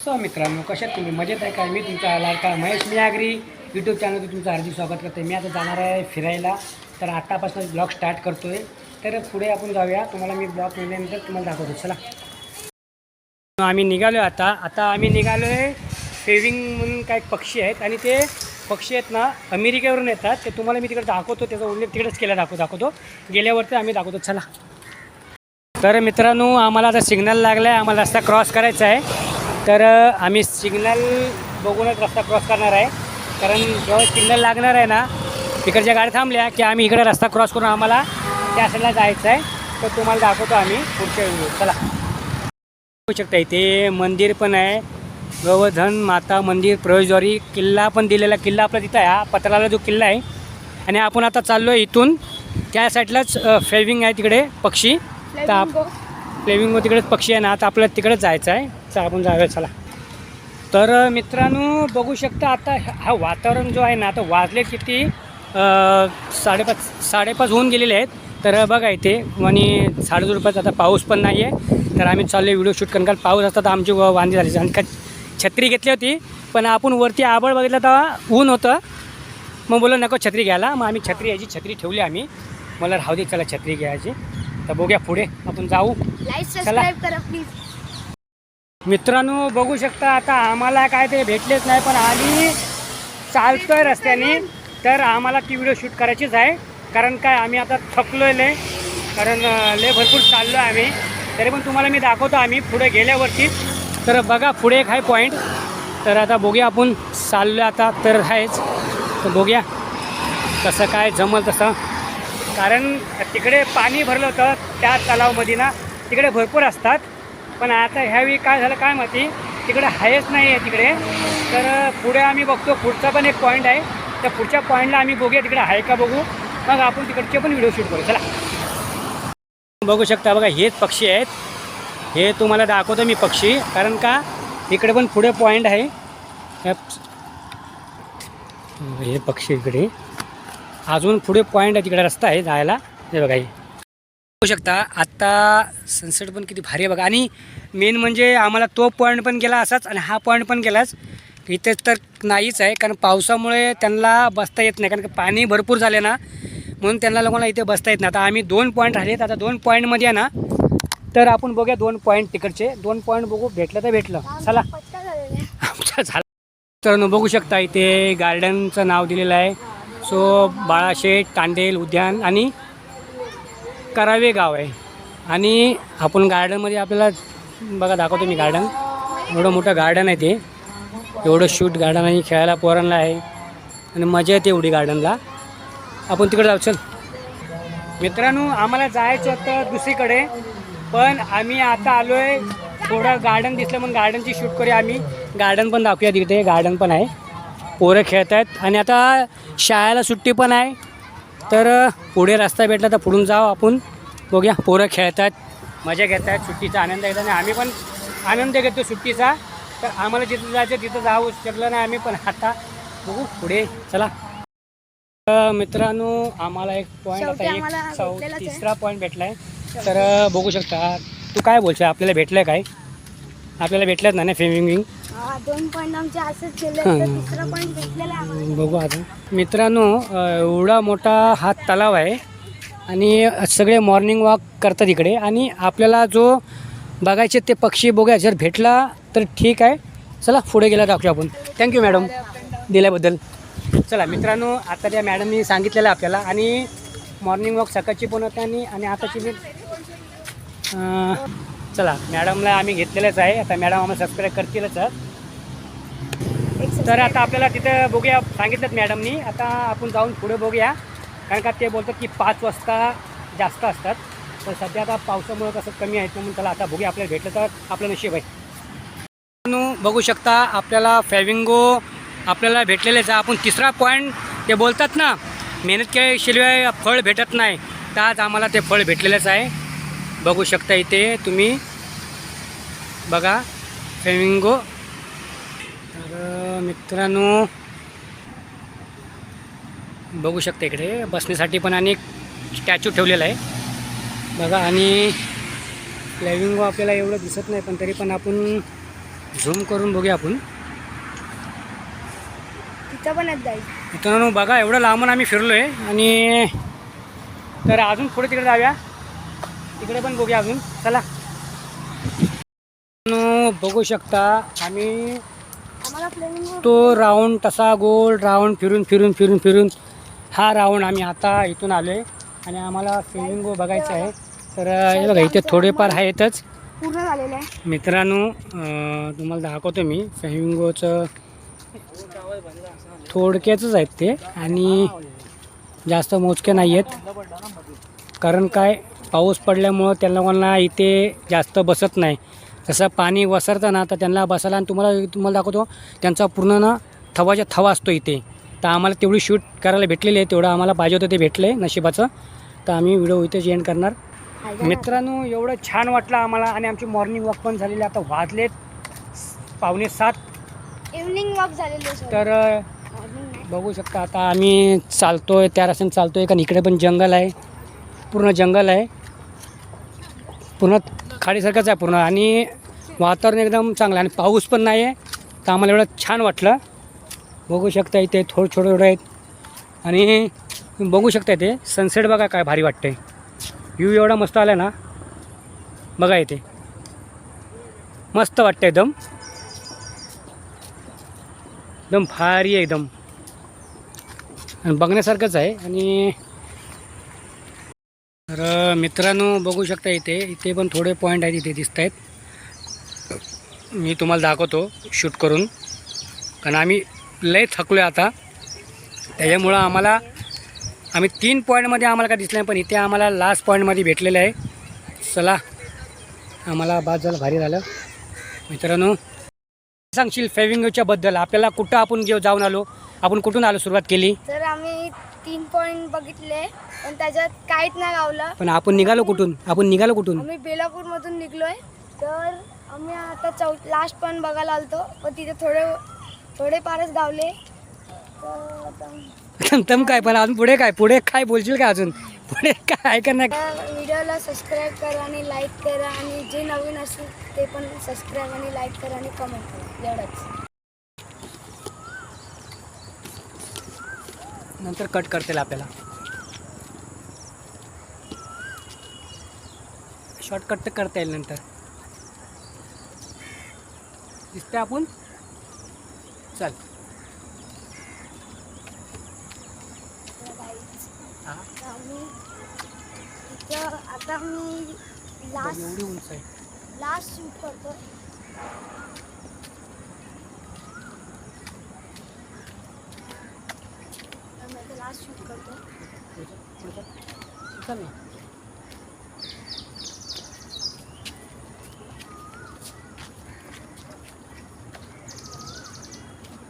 So मित्रांनो कशात तुम्ही? मजेत आहे काय मी तुमचा लाडका महेश मियागरी. यूट्यूब चॅनलवर तुमचं हार्दिक स्वागत करते मी आता जाणार आहे फिरायला. तर आत्तापासून ब्लॉग स्टार्ट करतो आहे तर पुढे आपण जाऊया. तुम्हाला मी ब्लॉग मिळल्यानंतर तुम्हाला दाखवतो. चला. आम्ही निघालो आता. आता आम्ही निघालो आहे सेविंग म्हणून काही पक्षी आहेत. आणि ते पक्षी आहेत ना अमेरिकेवरून येतात. ते तुम्हाला मी तिकडे दाखवतो. त्याचा उल्लेख तिकडेच केला दाखव दाखवतो. गेल्यावरती आम्ही दाखवतो. चला. तर मित्रांनो आम्हाला आता सिग्नल लागला आहे आम्हाला रस्ता क्रॉस करायचा आहे. तर आम्ही सिग्नल बघूनच रस्ता क्रॉस करणार आहे. कारण जेव्हा सिग्नल लागणार आहे ना तिकडच्या गाड्या थांबल्या की आम्ही इकडे रस्ता क्रॉस करून आम्हाला त्या साईडला जायचं आहे. तर तुम्हाला दाखवतो आम्ही पुढच्या व्हिडिओ. चला. बघू शकता इथे मंदिर पण आहे. गोवर्धन माता मंदिर प्रवेशद्वारी किल्ला पण दिलेला किल्ला आपला तिथं आहे. हा पत्राला जो किल्ला आहे. आणि आपण आता चाललो आहे इथून. त्या साईडलाच फेविंग आहे तिकडे पक्षी. तर आप फ्लेविंग. तिकडेच पक्षी आहे ना आता आपल्याला तिकडेच जायचं आहे. तर आपण जाऊया चला. तर मित्रांनो बघू शकता आता ह- वातावरण जो आहे ना आता वाजले किती साडेपाच साडेपाच होऊन गेलेले आहेत. तर बघा इथे आणि रुपयाचा आता पाऊस पण नाही आहे तर आम्ही चाललो व्हिडिओ शूट कारण काल पाऊस असता तर आमची वांदी झाली. आणि का छत्री घेतली होती पण आपण वरती आबळ बघितलं तेव्हा ऊन होतं. मग बोललो नको छत्री घ्यायला. मग आम्ही छत्री यायची छत्री ठेवली आम्ही. मला राहू दे चला छत्री घ्यायची. तर बघूया पुढे आपण जाऊ. करा प्लीज मित्रांनो बघू शकता आता आम्हाला काय ते भेटलेच नाही पण आम्ही चालतोय रस्त्याने. तर आम्हाला ती व्हिडिओ शूट करायचीच आहे. कारण काय आम्ही आता थकलोय लय कारण अं, लय भरपूर चाललो आहे आम्ही. तरी पण तुम्हाला मी दाखवतो आम्ही पुढे गेल्यावरती. तर बघा पुढे एक आहे पॉईंट तर आता बघूया आपण चाललो आता तर आहेच. तर बघूया कसं काय जमल तसं. कारण तिकडे पाणी भरलं होतं त्या तलावमध्ये ना तिकडे भरपूर असतात. पण आता ह्यावेळी काय झालं काय माहिती? तिकडे आहेच नाही आहे तिकडे. तर पुढे आम्ही बघतो पुढचा पण एक पॉईंट आहे. त्या पुढच्या पॉईंटला आम्ही बघूया तिकडे आहे का बघू. मग आपण तिकडचे पण व्हिडिओ शूट करू. चला. बघू शकता बघा हेच पक्षी आहेत. हे तुम्हाला दाखवतो मी पक्षी. कारण का? इकडे पण पुढे पॉईंट आहे. ह्या- हे पक्षी इकडे. अजून पुढे पॉईंट आहे तिकडे रस्ता आहे जायला. हे बघा होऊ बघू शकता. आत्ता सनसेट पण किती भारी आहे बघा. आणि मेन म्हणजे आम्हाला तो पॉईंट पण गेला असाच आणि हा पॉईंट पण गेलाच. इथे तर नाहीच आहे. कारण पावसामुळे त्यांना बसता येत नाही. कारण की पाणी भरपूर झाले ना. म्हणून त्यांना लोकांना इथे बसता येत नाही. आता आम्ही दोन पॉईंट राहिलेत. आता दोन पॉईंटमध्ये आहे ना. तर आपण बघूया दोन पॉईंट तिकडचे. दोन पॉईंट बघू. भेटलं तर भेटलं. चला. आमचं झालं. आमच्या झाला तर बघू शकता इथे गार्डनचं नाव दिलेलं आहे. सो बाळाशेठ तांडेल उद्यान आणि करावे गाव आहे. आणि आपण गार्डनमध्ये आपल्याला बघा दाखवतो मी गार्डन एवढं मोठं गार्डन आहे ते. एवढं शूट गार्डन आहे खेळायला पोरांना आहे. आणि मजा येते एवढी गार्डनला आपण तिकडे जाऊ चल. मित्रांनो आम्हाला जायचं होतं दुसरीकडे पण आम्ही आता आलो आहे थोडं गार्डन दिसलं म्हणून गार्डनची शूट करूया आम्ही. गार्डन पण दाखवूया तिथे गार्डन पण आहे. पोरं खेळत आहेत आणि आता शाळेला सुट्टी पण आहे. तर पुढे रस्ता भेटला तर पुढून जाऊ आपण. बघूया पोरं खेळत आहेत मजा घेत आहेत सुट्टीचा आनंद घेतात. आणि आम्ही पण आनंद घेतो सुट्टीचा. तर आम्हाला जिथं जायचं तिथं जाऊ शकलं नाही आम्ही पण आता बघू पुढे. चला. तर मित्रांनो आम्हाला एक पॉईंट आता एक चौ. तिसरा पॉईंट भेटला आहे तर बघू शकता. तू काय बोलशील? आपल्याला भेटलं काय? आपल्याला भेटलंच ना फेमिंग हा, दोन पॉईंट आमचे असंच गेले. तर तिसरा पॉईंट भेटलेला आहे आम्हाला. बघू आता. मित्रांनो एवढा मोठा हा तलाव आहे आणि सगळे मॉर्निंग वॉक करतात इकडे. आणि आपल्याला जो बघायचे ते पक्षी बघूया. जर भेटला तर ठीक आहे. चला पुढे गेला दाखवू आपण. थँक्यू मॅडम दिल्याबद्दल. चला मित्रांनो आता त्या मॅडमनी सांगितलेलं आपल्याला. आणि मॉर्निंग वॉक सकाळची पण होते आणि आणि आताची मी चला मॅडमला आम्ही घेतलेलंच आहे. आता मॅडम आम्हाला सबस्क्राईब करतीलच. तर आता आपल्याला तिथं बघूया सांगितलं मॅडमनी. आता आपण जाऊन पुढे बघूया. कारण का ते बोलतात की पाच वाजता जास्त असतात. पण सध्या आता पावसामुळे कसं कमी आहे म्हणून त्याला आता बघूया आपल्याला भेटलं तर आपलं नशीब आहे. बघू शकता आपल्याला फॅविंगो आपल्याला भेटलेलेच आहे. आपण तिसरा पॉईंट ते बोलतात ना मेहनत केल्याशिवाय फळ भेटत नाही. तर आज आम्हाला ते फळ भेटलेलंच आहे. बघू शकता इथे तुम्ही. बघा फेविंगो तर मित्रांनो बघू शकता इकडे बसण्यासाठी पण आणि स्टॅच्यू ठेवलेला आहे. बघा आणि फ्लॅविंगो आपल्याला एवढं दिसत नाही पण तरी पण आपण झूम करून बघूया आपण. तिथं पण मित्रांनो बघा एवढं लांबून आम्ही फिरलो आहे आणि तर अजून पुढे तिकडे जाऊया. तिकडे पण बघूया अजून. चला. बघू शकता आम्ही तो राऊंड तसा गोल राऊंड फिरून फिरून फिरून फिरून. हा राऊंड आम्ही आता इथून आलो आहे आणि आम्हाला स्विमिंग बघायचं आहे. तर हे बघा इथे थोडेफार आहेतच. पूर्ण झालेलं आहे. मित्रांनो तुम्हाला दाखवतो मी. फ्लेमिंगोचं थोडक्याचंच आहेत ते आणि जास्त मोजके नाही आहेत कारण काय पाऊस पडल्यामुळं त्यांना लोकांना इथे जास्त बसत नाही. जसं पाणी वसरतं ना तर त्यांना बसायला आणि तुम्हाला तुम्हाला दाखवतो त्यांचा पूर्ण ना थवाच्या थवा असतो इथे. तर आम्हाला तेवढी शूट करायला भेटलेली आहे तेवढं आम्हाला पाहिजे होतं ते भेटलं आहे नशिबाचं. तर आम्ही व्हिडिओ इथेच एंड करणार? मित्रांनो एवढं छान वाटलं आम्हाला आणि आमची मॉर्निंग वॉक पण झालेली. आहे. आता वाजलेत पावणे सात. इव्हनिंग वॉक झालेलं तर बघू शकता आता आम्ही चालतोय त्या रस्त्याने चालतोय कारण इकडे पण जंगल आहे. पूर्ण जंगल आहे. पूर्ण खाडीसारखंच आहे पूर्ण. आणि वातावरण एकदम चांगलं आहे आणि पाऊस पण नाही आहे. तर आम्हाला एवढं छान वाटलं. बघू शकता इथे थोडं छोटं एवढं आहेत. आणि बघू शकता इथे सनसेट बघा काय भारी वाटतंय. व्ह्यू एवढा मस्त आला ना. बघा इथे. मस्त वाटतं एकदम. एकदम भारी आहे एकदम. आणि बघण्यासारखंच आहे. आणि तर मित्रांनो बघू शकता इथे. इथे पण थोडे पॉईंट आहेत इथे दिसत आहेत मी तुम्हाला दाखवतो शूट करून. कारण आम्ही लय थकलो आहे आता. त्याच्यामुळं आम्हाला आम्ही तीन पॉईंटमध्ये आम्हाला काय दिसलं नाही पण इथे आम्हाला लास्ट पॉईंटमध्ये भेटलेलं आहे. चला आम्हाला बाद झालं भारी झालं. मित्रांनो सांगशील फेविंगच्या बद्दल आपल्याला कुठं आपण घेऊ जाऊन आलो. आपण कुठून आलो सुरुवात केली? तर आम्ही तीन पॉईंट बघितले पण त्याच्यात काहीच नाही गावलं. पण आपण निघालो कुठून? आपण निघालो कुठून? आम्ही बेलापूरमधून निघलोय. तर आम्ही आता चौ लास्ट पण बघायला आलतो. पण तिथे थोडे थोडे फारच गावले. तम काय पण अजून पुढे काय? पुढे काय बोलशील का अजून? पुढे काय ऐका नाही? व्हिडिओला सबस्क्राईब करा आणि लाईक करा आणि जे नवीन असतील ते पण सबस्क्राईब आणि लाईक करा आणि कमेंट करा. एवढंच. नंतर कट करतील आपल्याला. शॉर्टकट तर करता येईल नंतर. दिसते आपण. चल. हा. आता मी लास्ट एवढी उंच आहे. लास्ट शूट करतो लास्ट शूट करतो. चल ना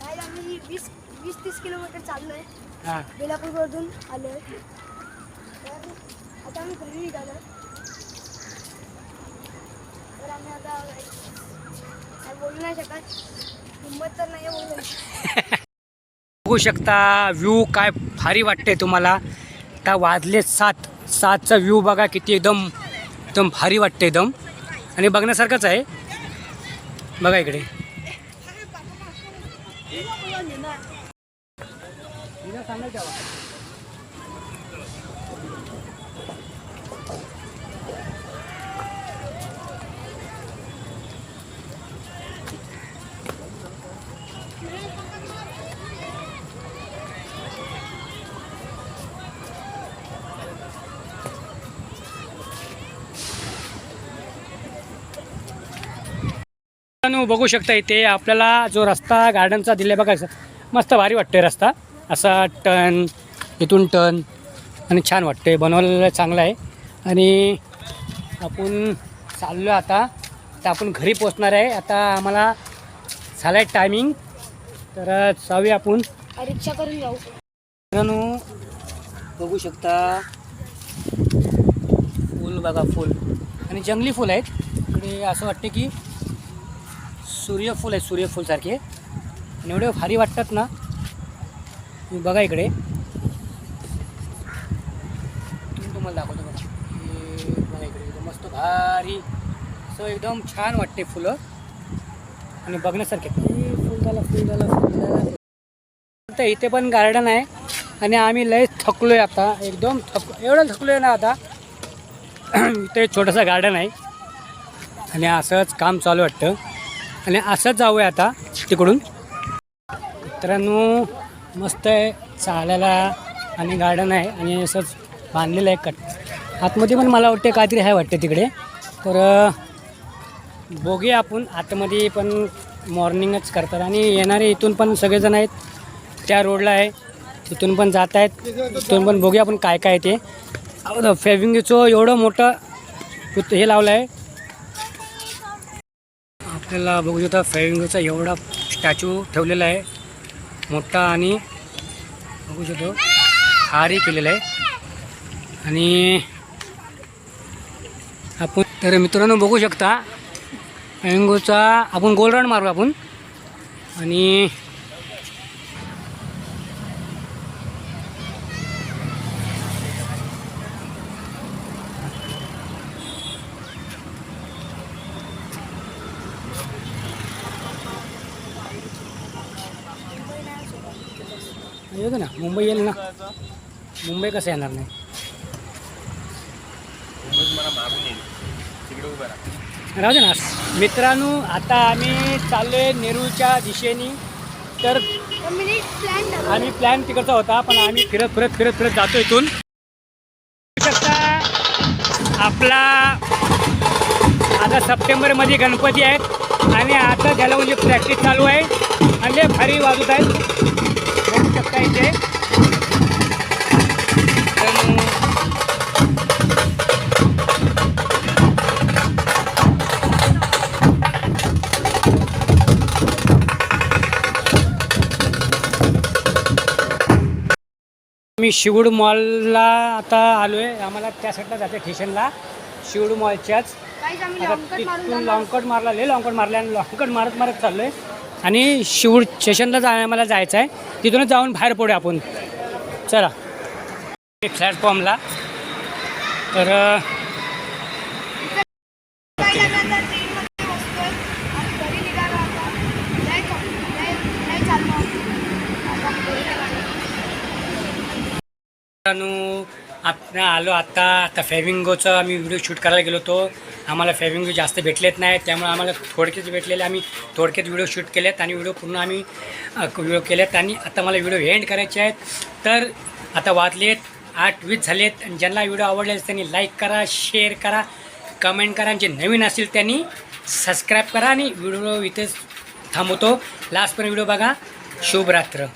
काय आम्ही वीस वीस तीस किलोमीटर चाललोय हां. बेलापूरमधून आलोय तर आता आम्ही घरी निघालो तर आम्ही आता काय बोलू नाही शकत. हिंमत तर नाही बोलू. बघू शकता व्ह्यू काय भारी वाटते तुम्हाला. आता वाजले सात. सातचा व्ह्यू बघा किती एकदम एकदम भारी वाटते एकदम. आणि बघण्यासारखंच आहे. बघा इकडे. मित्रांनो बघू शकता इथे आपल्याला जो रस्ता गार्डनचा दिले बघा मस्त भारी वाटते रस्ता. असा टर्न इथून टर्न आणि छान वाटते बनवलेलं चांगलं आहे. आणि आपण चाललो आता. तर आपण घरी पोचणार आहे. आता आम्हाला झालं आहे टायमिंग तर जाऊया आपण. रिक्षा करून जाऊ. मित्रांनो बघू शकता. फूल बघा फूल. आणि जंगली फूल आहेत. इकडे असं वाटते की सूर्यफूल आहे सूर्यफूलसारखे आणि एवढे भारी वाटतात ना. तुम्ही बघा इकडे. तुम्ही तुम्हाला दाखवतो बघा. बघा इकडे एकदम मस्त भारी सो एकदम छान वाटते फुलं. आणि बघण्यासारखे. फुल झालं फुल झालं फुल तर इथे पण गार्डन आहे. आणि आम्ही लय थकलो आहे आता. एकदम थक एवढं थकलो आहे ना आता. इथे छोटंसं गार्डन आहे. आणि असंच काम चालू वाटतं. आणि असंच जाऊया आता तिकडून. मित्रांनो मस्त आहे चालायला आणि गार्डन आहे आणि असंच बांधलेलं आहे कट. आतमध्ये पण मला वाटते काहीतरी आहे वाटते तिकडे. तर बघूया आपण आतमध्ये पण मॉर्निंगच करतात. आणि येणारे इथून पण सगळेजण आहेत. त्या रोडला आहे. तिथून पण जात आहेत. तिथून पण बघूया आपण काय काय ते. फेविंगचं एवढं मोठं हे लावलं आहे आपल्याला बघू शकता फेविंगचा एवढा स्टॅच्यू ठेवलेला आहे. मोठा आणि बघू शकतो हारही केलेला आहे. आणि आपण तर मित्रांनो बघू शकता मँगोचा आपण गोल राऊंड मारू आपण. आणि येऊ दे ना मुंबई येईल ना मुंबई कसं येणार नाही? राहू. दे ना. मित्रांनो आता आम्ही चाललोय नेरूळच्या दिशेने. तर आम्ही प्लॅन तिकडचा होता पण आम्ही फिरत फिरत फिरत फिरत जातो इथून. आपला आता सप्टेंबरमध्ये गणपती आहेत. आणि आता त्याला म्हणजे प्रॅक्टिस चालू आहे. आणि भारी वाजवत आहेत. बघू शकता इथे. मी शिवूड मॉलला आता आलो आहे आम्हाला त्या साईडला जाते स्टेशनला शिवूड मॉलच्याच. आम्ही आता तिथून. लॉंगकट मारला लय लॉंगकट मारले आणि लॉंगकट मारत मारत चाललो आहे आणि शिवूड स्टेशनला जा मला जायचं आहे तिथूनच जाऊन बाहेर पडू आपण. चला. प्लॅटफॉर्मला तर अं, पहिल्यांदा ट्रेनमध्ये बसतोय आणि घरी निघालो आता लय क- लय- लय चाललो आता घरी निघालो. मित्रांनो आपण आलो आत्ता आता फेविंगोचं आम्ही व्हिडिओ शूट करायला गेलो होतो. आम्हाला फेविंगो जास्त भेटलेत नाही त्यामुळे आम्हाला थोडकेच भेटलेले. आम्ही थोडक्यात व्हिडिओ शूट केलेत आणि व्हिडिओ पूर्ण आम्ही व्हिडिओ केलेत. आणि आता मला व्हिडिओ एंड करायचे आहेत. तर आता वाचलेत आठ वीस झालेत. आणि ज्यांना व्हिडिओ आवडले त्यांनी लाईक करा शेअर करा कमेंट करा. आणि जे नवीन असेल त्यांनी सबस्क्राईब करा. आणि व्हिडिओ इथेच थांबवतो. लास्टपर्यंत व्हिडिओ बघा. शुभरात्र.